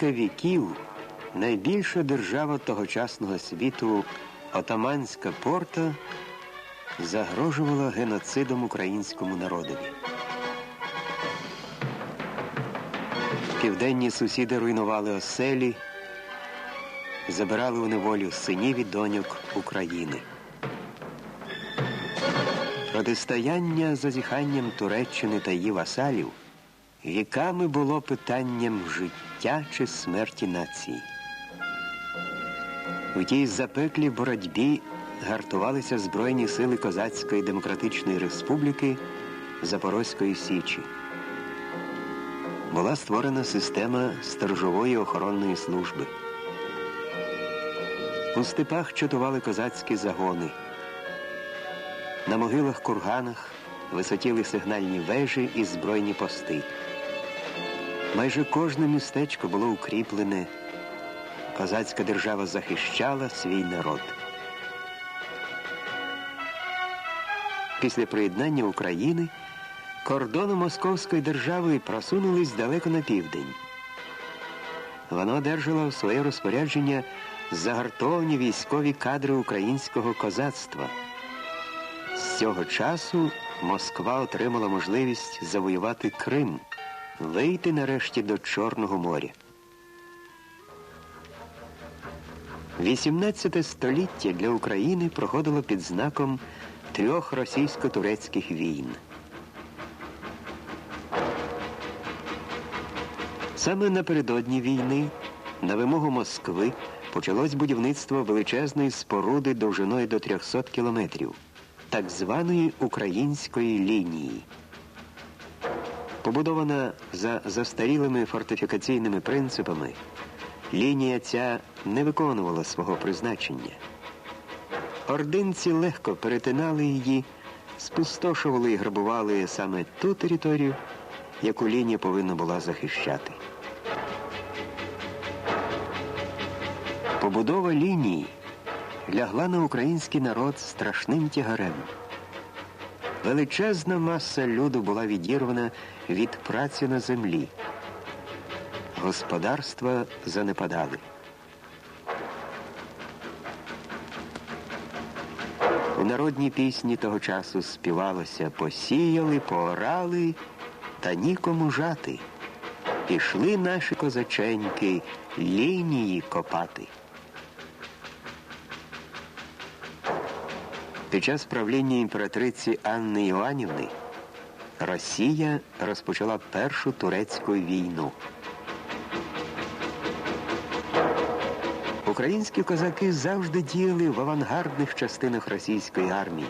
кілька віків найбільша держава тогочасного світу Отаманська порта загрожувала геноцидом українському народові. Південні сусіди руйнували оселі, забирали у неволю синів і доньок України. Протистояння зазіханням Туреччини та її васалів віками було питанням життя чи смерті нації. У тій запеклій боротьбі гартувалися Збройні сили Козацької Демократичної Республіки Запорозької Січі. Була створена система сторожової охоронної служби. У степах чатували козацькі загони. На могилах курганах висотіли сигнальні вежі і збройні пости. Майже кожне містечко було укріплене. Козацька держава захищала свій народ. Після приєднання України кордони Московської держави просунулись далеко на південь. Вона одержала в своє розпорядження загартовані військові кадри українського козацтва. З цього часу Москва отримала можливість завоювати Крим, вийти нарешті до Чорного моря. 18 століття для України проходило під знаком трьох російсько-турецьких війн. Саме напередодні війни на вимогу Москви почалось будівництво величезної споруди довжиною до 300 кілометрів, так званої української лінії. Побудована за застарілими фортифікаційними принципами, лінія ця не виконувала свого призначення. Ординці легко перетинали її, спустошували і грабували саме ту територію, яку лінія повинна була захищати. Побудова лінії лягла на український народ страшним тягарем. Величезна маса люду була відірвана від праці на землі. Господарства занепадали. У народній пісні того часу співалося посіяли, поорали та нікому жати. Пішли наші козаченьки лінії копати. Під час правління імператриці Анни Іоанівни Росія розпочала Першу турецьку війну. Українські козаки завжди діяли в авангардних частинах російської армії,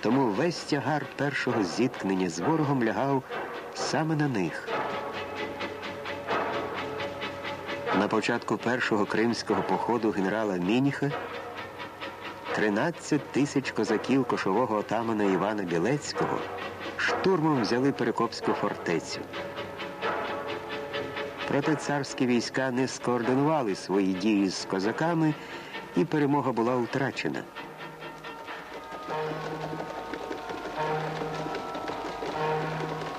тому весь тягар першого зіткнення з ворогом лягав саме на них. На початку першого кримського походу генерала Мініха 13 тисяч козаків кошового отамана Івана Білецького штурмом взяли Перекопську фортецю. Проте царські війська не скоординували свої дії з козаками, і перемога була втрачена.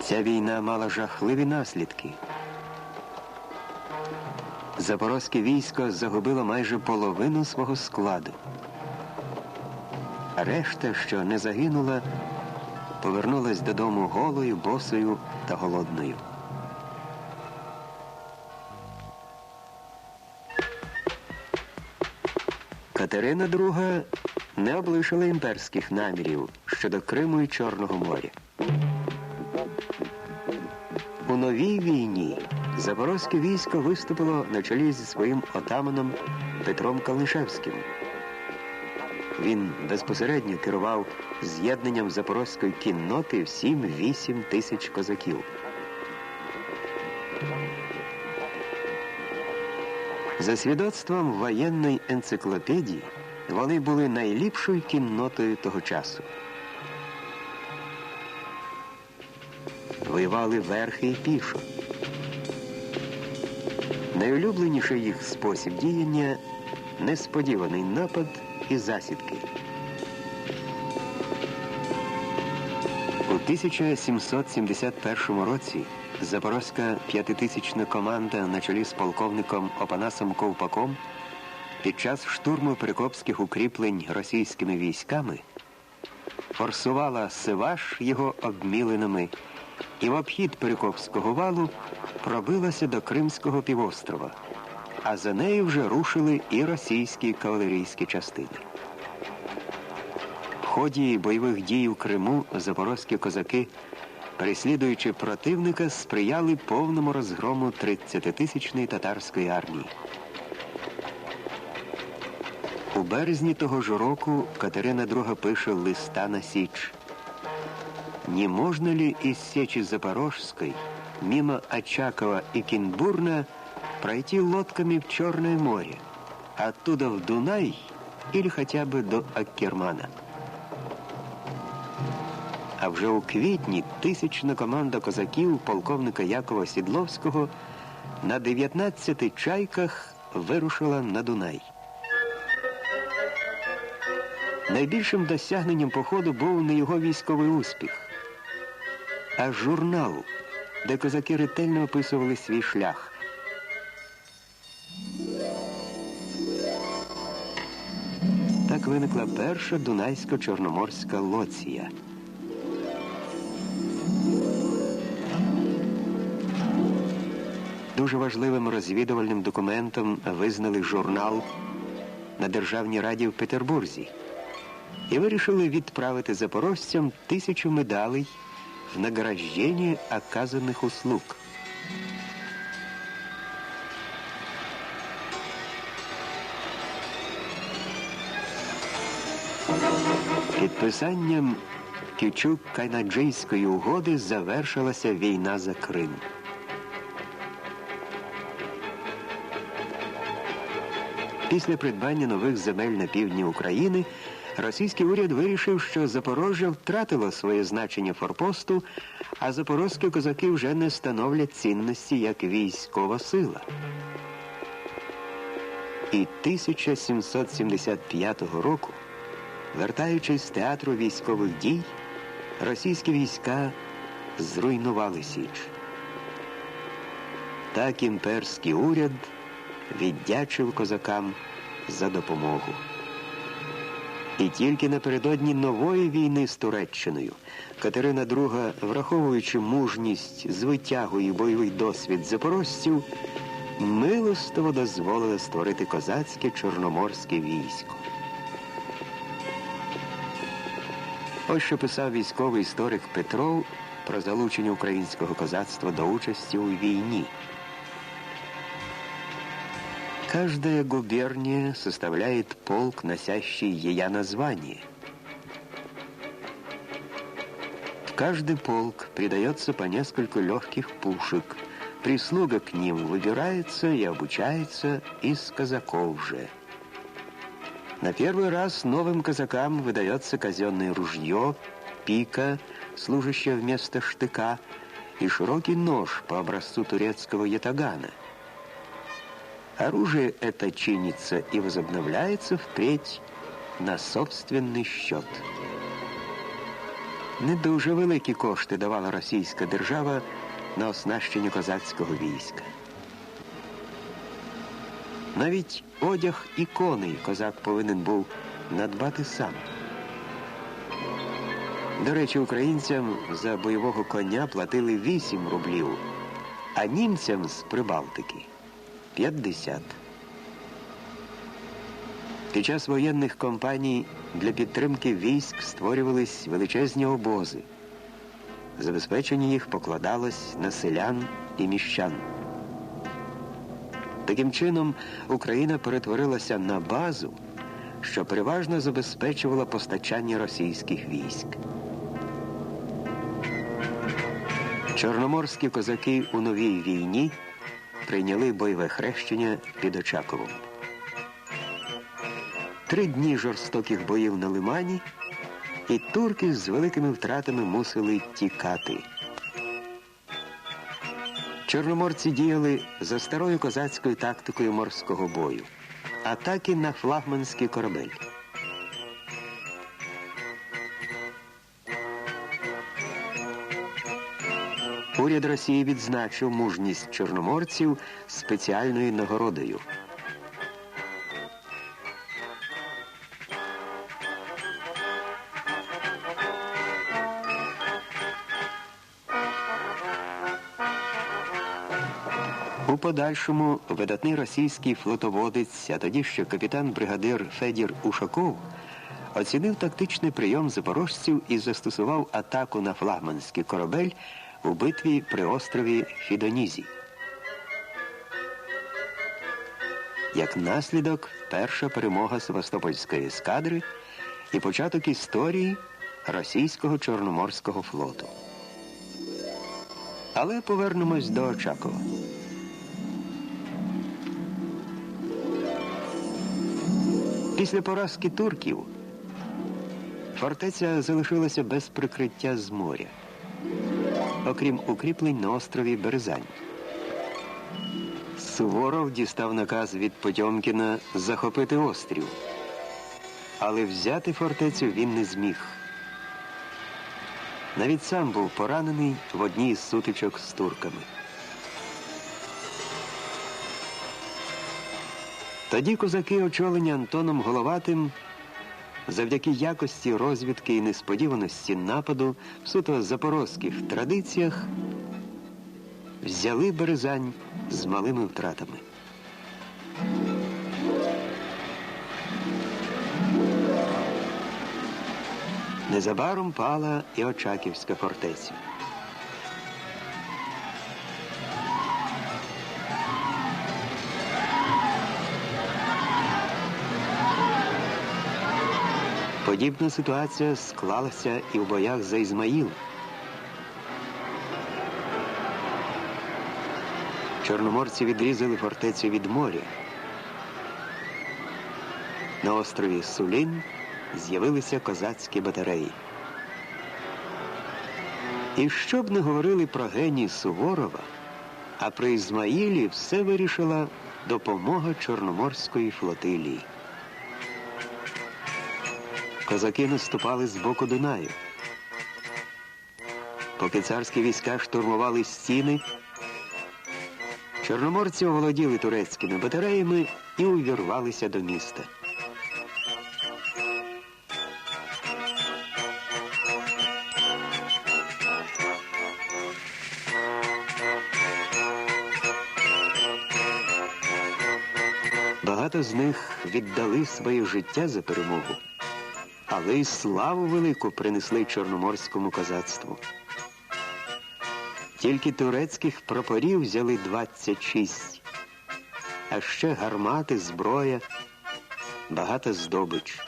Ця війна мала жахливі наслідки. Запорозьке військо загубило майже половину свого складу. Решта, що не загинула, повернулась додому голою, босою та голодною. Катерина II не облишила імперських намірів щодо Криму і Чорного моря. У новій війні Запорозьке військо виступило на чолі зі своїм отаманом Петром Калнишевським. Він безпосередньо керував з'єднанням запорозької кінноти в 7-8 тисяч козаків. За свідоцтвом воєнної енциклопедії, вони були найліпшою кіннотою того часу. Воювали верхи і пішо. Найулюбленіший їх спосіб діяння несподіваний напад і засідки. У 1771 році Запорозька п'ятитисячна команда на чолі з полковником Опанасом Ковпаком під час штурму перекопських укріплень російськими військами форсувала Сиваш його обміленими і в обхід Перекопського валу пробилася до Кримського півострова, а за нею вже рушили і російські кавалерійські частини. В ході бойових дій у Криму запорозькі козаки переслідуючи противника, сприяли повному розгрому 30-тисячної татарської армії. У березні того ж року Катерина II пише листа на Січ. Не можно ли из Сечи Запорожской, мимо Очакова и Кинбурна, пройти лодками в Черное море, оттуда в Дунай или хотя бы до Аккермана? А вже у квітні тисячна команда козаків полковника Якова Сідловського на 19 чайках вирушила на Дунай. Найбільшим досягненням походу був не його військовий успіх, а журнал, де козаки ретельно описували свій шлях. Виникла перша Дунайсько-Чорноморська лоція. Дуже важливим розвідувальним документом визнали журнал на Державній раді в Петербурзі і вирішили відправити запорожцям тисячу медалей в награждення оказаних услуг. Підписанням кючук кайнаджийської угоди завершилася війна за Крим. Після придбання нових земель на півдні України російський уряд вирішив, що Запорожжя втратило своє значення форпосту, а запорозькі козаки вже не становлять цінності як військова сила. І 1775 року, вертаючись з театру військових дій, російські війська зруйнували Січ. Так імперський уряд віддячив козакам за допомогу. І тільки напередодні нової війни з Туреччиною Катерина II, враховуючи мужність, звитягу і бойовий досвід запорожців, милостиво дозволила створити козацьке чорноморське військо. Ось що писав військовий історик Петров про залучення українського козацтва до участі у війні. Каждая губерния составляет полк, носящий ее название. В каждый полк придается по несколько легких пушек. Прислуга к ним выбирается и обучается из казаков же. На первый раз новым казакам выдается казенное ружье, пика, служащая вместо штыка, и широкий нож по образцу турецкого ятагана – Оружие это чинится и возобновляется впредь на собственний счет. Не дуже великі кошти давала російська держава на оснащення козацького війська. Навіть одяг і коней козак повинен був надбати сам. До речі, українцям за бойового коня платили 8 рублів, а німцям з Прибалтики 50. Під час воєнних кампаній для підтримки військ створювались величезні обози. Забезпечення їх покладалось на селян і міщан. Таким чином, Україна перетворилася на базу, що переважно забезпечувала постачання російських військ. Чорноморські козаки у новій війні прийняли бойове хрещення під Очаковом. Три дні жорстоких боїв на лимані, і турки з великими втратами мусили тікати. Чорноморці діяли за старою козацькою тактикою морського бою, атаки на флагманський корабель. Уряд Росії відзначив мужність чорноморців спеціальною нагородою. У подальшому видатний російський флотоводець, а тоді ще капітан-бригадир Федір Ушаков, оцінив тактичний прийом запорожців і застосував атаку на флагманський корабель у битві при острові Фідонізі. Як наслідок, перша перемога Севастопольської ескадри і початок історії російського Чорноморського флоту. Але повернемось до Очакова. Після поразки турків фортеця залишилася без прикриття з моря, окрім укріплень на острові Березань. Суворов дістав наказ від Потьомкіна захопити острів, але взяти фортецю він не зміг. Навіть сам був поранений в одній із сутичок з турками. Тоді козаки, очолені Антоном Головатим, завдяки якості розвідки і несподіваності нападу в суто запорозьких традиціях, взяли Березань з малими втратами. Незабаром пала і Очаківська фортеця. Подібна ситуація склалася і в боях за Ізмаїл. Чорноморці відрізали фортецю від моря. На острові Сулін з'явилися козацькі батареї. І що б не говорили про геній Суворова, а при Ізмаїлі все вирішила допомога Чорноморської флотилії. Козаки наступали з боку Дунаю. Поки царські війська штурмували стіни, чорноморці оволоділи турецькими батареями і увірвалися до міста. Багато з них віддали своє життя за перемогу але й славу велику принесли чорноморському козацтву. Тільки турецьких прапорів взяли 26, а ще гармати, зброя, багата здобич.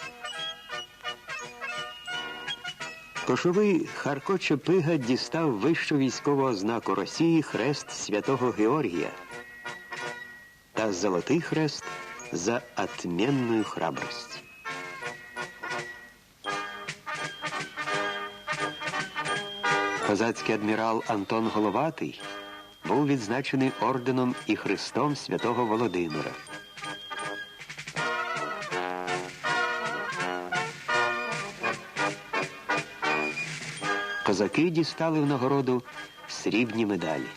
Кошовий Харко Чепига дістав вищу військову ознаку Росії хрест святого Георгія та золотий хрест за отменную храбрость. Козацький адмірал Антон Головатий був відзначений орденом і Христом святого Володимира. Козаки дістали в нагороду срібні медалі.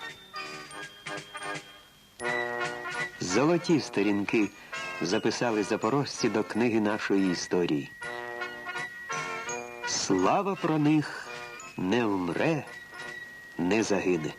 Золоті сторінки записали запорожці до книги нашої історії. Слава про них! Не вмре, не загине.